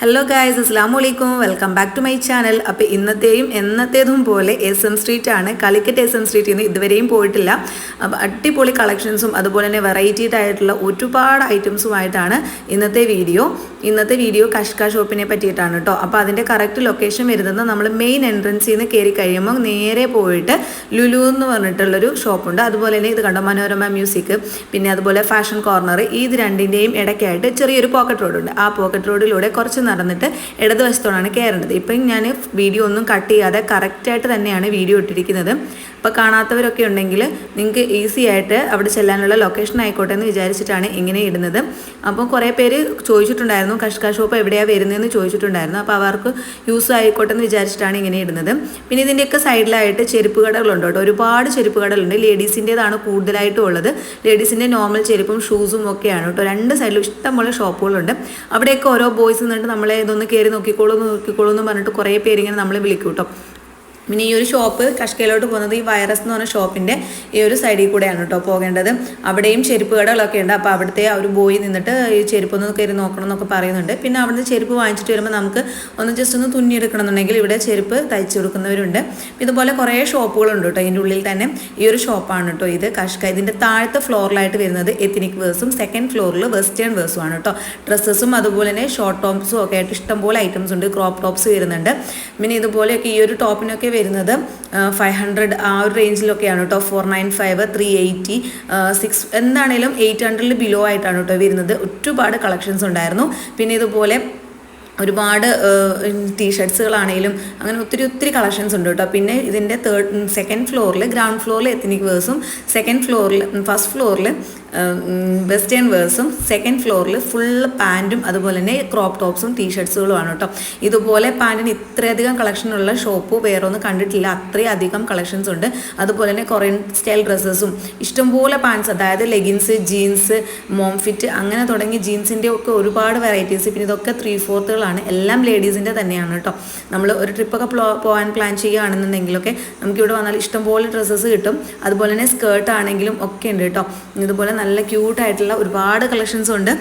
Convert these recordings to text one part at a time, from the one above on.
Hello guys അസ്സാം വലൈക്കും welcome back to my channel അപ്പോൾ ഇന്നത്തെയും എന്നത്തേതും പോലെ എസ് എം സ്ട്രീറ്റ് ആണ്. കളിക്കറ്റ് എസ് എം സ്ട്രീറ്റിൽ നിന്ന് ഇതുവരെയും പോയിട്ടില്ല. അപ്പോൾ അടിപൊളി കളക്ഷൻസും അതുപോലെ തന്നെ വെറൈറ്റീഡ് ആയിട്ടുള്ള ഒരുപാട് ഐറ്റംസുമായിട്ടാണ് ഇന്നത്തെ വീഡിയോ ഇന്നത്തെ വീഡിയോ കഷ്ക ഷോപ്പിനെ പറ്റിയിട്ടാണ് കേട്ടോ അപ്പോൾ അതിന്റെ കറക്റ്റ് ലൊക്കേഷൻ വരുന്നത് നമ്മൾ മെയിൻ എൻട്രൻസിൽ നിന്ന് കയറി കഴിയുമ്പോൾ നേരെ പോയിട്ട് ലുലു എന്ന് പറഞ്ഞിട്ടുള്ളൊരു ഷോപ്പുണ്ട് അതുപോലെ തന്നെ ഇത് കണ്ടോ? മനോരമ മ്യൂസിക് പിന്നെ അതുപോലെ ഫാഷൻ കോർണർ ഇത് രണ്ടിന്റെയും ഇടയ്ക്കായിട്ട് ചെറിയൊരു പോക്കറ്റ് റോഡുണ്ട് ആ പോക്കറ്റ് റോഡിലൂടെ കുറച്ച് നടന്നിട്ട് ഇടതുവശത്തോടാണ് കയറേണ്ടത് ഇപ്പം ഞാൻ വീഡിയോ ഒന്നും കട്ട് ചെയ്യാതെ കറക്റ്റായിട്ട് തന്നെയാണ് വീഡിയോ ഇട്ടിരിക്കുന്നത്. അപ്പോൾ കാണാത്തവരൊക്കെ ഉണ്ടെങ്കിൽ നിങ്ങൾക്ക് ഈസി ആയിട്ട് അവിടെ ചെല്ലാനുള്ള ലൊക്കേഷൻ ആയിക്കോട്ടെ എന്ന് വിചാരിച്ചിട്ടാണ് ഇങ്ങനെ ഇടുന്നത്. അപ്പോൾ കുറേ പേര് ചോദിച്ചിട്ടുണ്ടായിരുന്നു കഷ്കാ ഷോപ്പ് എവിടെയാണ് വരുന്നതെന്ന് ചോദിച്ചിട്ടുണ്ടായിരുന്നു. അപ്പോൾ അവർക്ക് യൂസ് ആയിക്കോട്ടെ എന്ന് വിചാരിച്ചിട്ടാണ് ഇങ്ങനെ ഇടുന്നത്. പിന്നെ ഇതിന്റെയൊക്കെ സൈഡിലായിട്ട് ചെരുപ്പ് കടകളുണ്ട് കേട്ടോ. ഒരുപാട് ചെരുപ്പ് കടകളുണ്ട്. ലേഡീസിന്റേതാണ് കൂടുതലായിട്ടും ഉള്ളത്. ലേഡീസിന്റെ നോർമൽ ചെരുപ്പും ഷൂസും ഒക്കെയാണ് കേട്ടോ. രണ്ട് സൈഡിലും ഇഷ്ടംപോലെ ഷോപ്പുകളുണ്ട് അവിടെയൊക്കെ ഓരോ ബോയ്സ് നിന്നിട്ട് നമ്മളെ ഇതൊന്ന് കയറി നോക്കിക്കോളൂ നോക്കിക്കോളൂ എന്ന് പറഞ്ഞിട്ട് കുറേ പേരിങ്ങനെ നമ്മളെ വിളിക്കും കേട്ടോ പിന്നെ ഈ ഒരു ഷോപ്പ് കഷ്കയിലോട്ട് പോകുന്നത് ഈ വൈറസ് എന്ന് പറഞ്ഞ ഷോപ്പിന്റെ ഈ ഒരു സൈഡിൽ കൂടെയാണ് കേട്ടോ പോകേണ്ടത്. അവിടെയും ചെരുപ്പ് കടകളൊക്കെ ഉണ്ട്. അപ്പോൾ അവിടുത്തെ ആ ഒരു ബോയ് നിന്നിട്ട് ഈ ചെരുപ്പ് ഒന്ന് കയറി നോക്കണം എന്നൊക്കെ പറയുന്നുണ്ട്. പിന്നെ അവിടുന്ന് ചെരുപ്പ് വാങ്ങിച്ചിട്ട് വരുമ്പോൾ നമുക്ക് ഒന്ന് ജസ്റ്റ് ഒന്ന് തുന്നിയെടുക്കണം എന്നുണ്ടെങ്കിൽ ഇവിടെ ചെരുപ്പ് തയ്ച്ചു കൊടുക്കുന്നവരുണ്ട്. ഇതുപോലെ കുറേ ഷോപ്പുകളുണ്ട് കേട്ടോ ഇതിന്റെ ഉള്ളിൽ തന്നെ. ഈ ഒരു ഷോപ്പാണ് കേട്ടോ ഇത്. കഷ്ക ഇതിന്റെ താഴത്തെ ഫ്ലോറിലായിട്ട് വരുന്നത് എത്തിനിക് വേഴ്സും സെക്കൻഡ് ഫ്ലോറിൽ വെസ്റ്റേൺ വേഴ്സും ആണ് കേട്ടോ ഡ്രസ്സസും അതുപോലെ തന്നെ ഷോർട്ട് ടോപ്സും ഒക്കെ ആയിട്ട് ഇഷ്ടംപോലെ ഐറ്റംസ് ഉണ്ട്. ക്രോപ്പ് ടോപ്സ് വരുന്നുണ്ട്. പിന്നെ ഇതുപോലെയൊക്കെ ഈ ഒരു ടോപ്പിനൊക്കെ വരുന്നത്. ഫൈവ് ഹൺഡ്രഡ് ആ ഒരു റേഞ്ചിലൊക്കെയാണ് കേട്ടോ four nine five three eighty six എന്താണേലും എയ്റ്റ് ഹൺഡ്രഡിൽ ബിലോ ആയിട്ടാണ് കേട്ടോ വരുന്നത്. ഒരുപാട് കളക്ഷൻസ് ഉണ്ടായിരുന്നു. പിന്നെ ഇതുപോലെ ഒരുപാട് ടീഷർട്സുകളാണെങ്കിലും അങ്ങനെ ഒത്തിരി ഒത്തിരി കളക്ഷൻസ് ഉണ്ട് കേട്ടോ പിന്നെ ഇതിന്റെ തേർഡ് സെക്കൻഡ് ഫ്ലോറിൽ ഗ്രൗണ്ട് ഫ്ലോറിൽ എത്തനിക് വേഴ്സും സെക്കൻഡ് ഫ്ലോറിൽ ഫസ്റ്റ് ഫ്ലോറിൽ വെസ്റ്റേൺ വേഴ്സും സെക്കൻഡ് ഫ്ലോറിൽ ഫുള്ള് പാന്റും അതുപോലെ തന്നെ ക്രോപ്പ് ടോപ്സും ടീഷർട്സുകളുമാണ് കേട്ടോ ഇതുപോലെ പാന്റിന് ഇത്രയധികം കളക്ഷനുള്ള ഷോപ്പ് വേറെ ഒന്നും കണ്ടിട്ടില്ല. അത്രയും അധികം കളക്ഷൻസ് ഉണ്ട്. അതുപോലെ തന്നെ കൊറിയൻ സ്റ്റൈൽ ഡ്രസ്സസും ഇഷ്ടംപോലെ പാൻസ് അതായത് ലെഗിൻസ് ജീൻസ് മോംഫിറ്റ് അങ്ങനെ തുടങ്ങി ജീൻസിന്റെ ഒക്കെ ഒരുപാട് വെറൈറ്റീസ് പിന്നെ ഇതൊക്കെ ത്രീ ഫോർത്തുകളാണ് എല്ലാം ലേഡീസിന്റെ തന്നെയാണ് കേട്ടോ നമ്മൾ ഒരു ട്രിപ്പൊക്കെ പോകാൻ പ്ലാൻ ചെയ്യുകയാണെന്നുണ്ടെങ്കിലൊക്കെ നമുക്കിവിടെ വന്നാൽ ഇഷ്ടംപോലെ ഡ്രസ്സസ് കിട്ടും. അതുപോലെ തന്നെ സ്കേർട്ട് ആണെങ്കിലും ഒക്കെ ഉണ്ട് കേട്ടോ ഇതുപോലെ നല്ല ക്യൂട്ടായിട്ടുള്ള ഒരുപാട് കളക്ഷൻസ് ഉണ്ട്.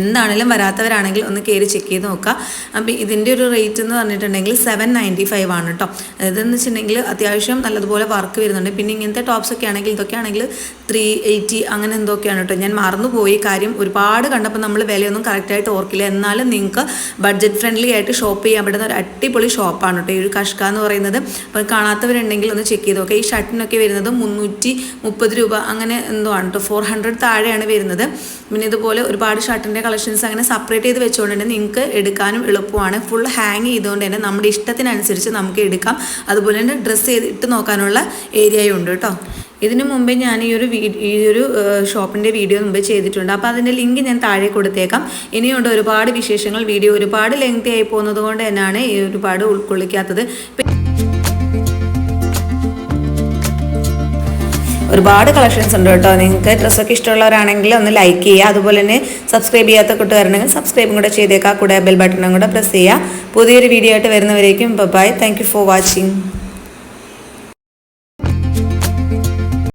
എന്താണെങ്കിലും വരാത്തവരാണെങ്കിൽ ഒന്ന് കയറി ചെക്ക് ചെയ്ത് നോക്കുക. അപ്പം ഇതിന്റെ ഒരു റേറ്റ് എന്ന് പറഞ്ഞിട്ടുണ്ടെങ്കിൽ സെവൻ നയന്റി ഫൈവ് ആണ് കേട്ടോ ഇതെന്ന് വെച്ചിട്ടുണ്ടെങ്കിൽ അത്യാവശ്യം നല്ലതുപോലെ വർക്ക് വരുന്നുണ്ട്. പിന്നെ ഇങ്ങനത്തെ ടോപ്സ് ഒക്കെ ആണെങ്കിൽ ഇതൊക്കെ ആണെങ്കിൽ ത്രീ എയ്റ്റി അങ്ങനെ എന്തൊക്കെയാണ് കേട്ടോ ഞാൻ മറന്നുപോയി കാര്യം. ഒരുപാട് കണ്ടപ്പോൾ നമ്മൾ വിലയൊന്നും കറക്റ്റായിട്ട് ഓർക്കില്ല. എന്നാലും നിങ്ങൾക്ക് ബഡ്ജറ്റ് ഫ്രണ്ട്ലി ആയിട്ട് ഷോപ്പ് ചെയ്യാൻ പറ്റുന്ന ഒരു അടിപൊളി ഷോപ്പാണ് കേട്ടോ ഈ ഒരു കഷ്ക എന്ന് പറയുന്നത്. അപ്പോൾ കാണാത്തവരുണ്ടെങ്കിൽ ഒന്ന് ചെക്ക് ചെയ്ത് നോക്കുക. ഈ ഷർട്ടിനൊക്കെ വരുന്നത് മുന്നൂറ്റി മുപ്പത് രൂപ അങ്ങനെ എന്തോ ആണ് കേട്ടോ ഫോർ ഹൺഡ്രഡ് താഴെയാണ് വരുന്നത്. പിന്നെ ഇതുപോലെ ഒരുപാട് ഷർട്ടിന്റെ കളക്ഷൻസ് അങ്ങനെ സെപ്പറേറ്റ് ചെയ്ത് വെച്ചുകൊണ്ട് തന്നെ നിങ്ങൾക്ക് എടുക്കാനും എളുപ്പമാണ്. ഫുൾ ഹാങ് ചെയ്തുകൊണ്ട് തന്നെ നമ്മുടെ ഇഷ്ടത്തിനനുസരിച്ച് നമുക്ക് എടുക്കാം. അതുപോലെ തന്നെ ഡ്രസ്സ് ചെയ്തിട്ട് നോക്കാനുള്ള ഏരിയയും ഉണ്ട് കേട്ടോ. ഇതിനു മുമ്പേ ഞാൻ ഈ ഒരു ഈ ഒരു ഷോപ്പിന്റെ വീഡിയോ മുമ്പ് ചെയ്തിട്ടുണ്ട്. അപ്പോൾ അതിന്റെ ലിങ്ക് ഞാൻ താഴെ കൊടുത്തേക്കാം. ഇനിയുണ്ട് ഒരുപാട് വിശേഷങ്ങൾ. വീഡിയോ ഒരുപാട് ലെങ്തി ആയി പോകുന്നത് കൊണ്ട് തന്നെയാണ് ഒരുപാട് ഉൾക്കൊള്ളിക്കാത്തത്. ഒരുപാട് കളക്ഷൻസ് ഉണ്ട് കേട്ടോ. നിങ്ങൾക്ക് ഡ്രസ്സൊക്കെ ഇഷ്ടമുള്ളവരാണെങ്കിൽ ഒന്ന് ലൈക്ക് ചെയ്യുക. അതുപോലെ തന്നെ സബ്സ്ക്രൈബ് ചെയ്യാത്ത കൂട്ടുകാരുണ്ടെങ്കിൽ സബ്സ്ക്രൈബും കൂടെ ചെയ്തേക്കാം കൂടെ ബെൽ ബട്ടണും കൂടെ പ്രസ് ചെയ്യുക. പുതിയൊരു വീഡിയോ ആയിട്ട് വരുന്നവരേക്കും ബൈ താങ്ക് ഫോർ വാച്ചിങ്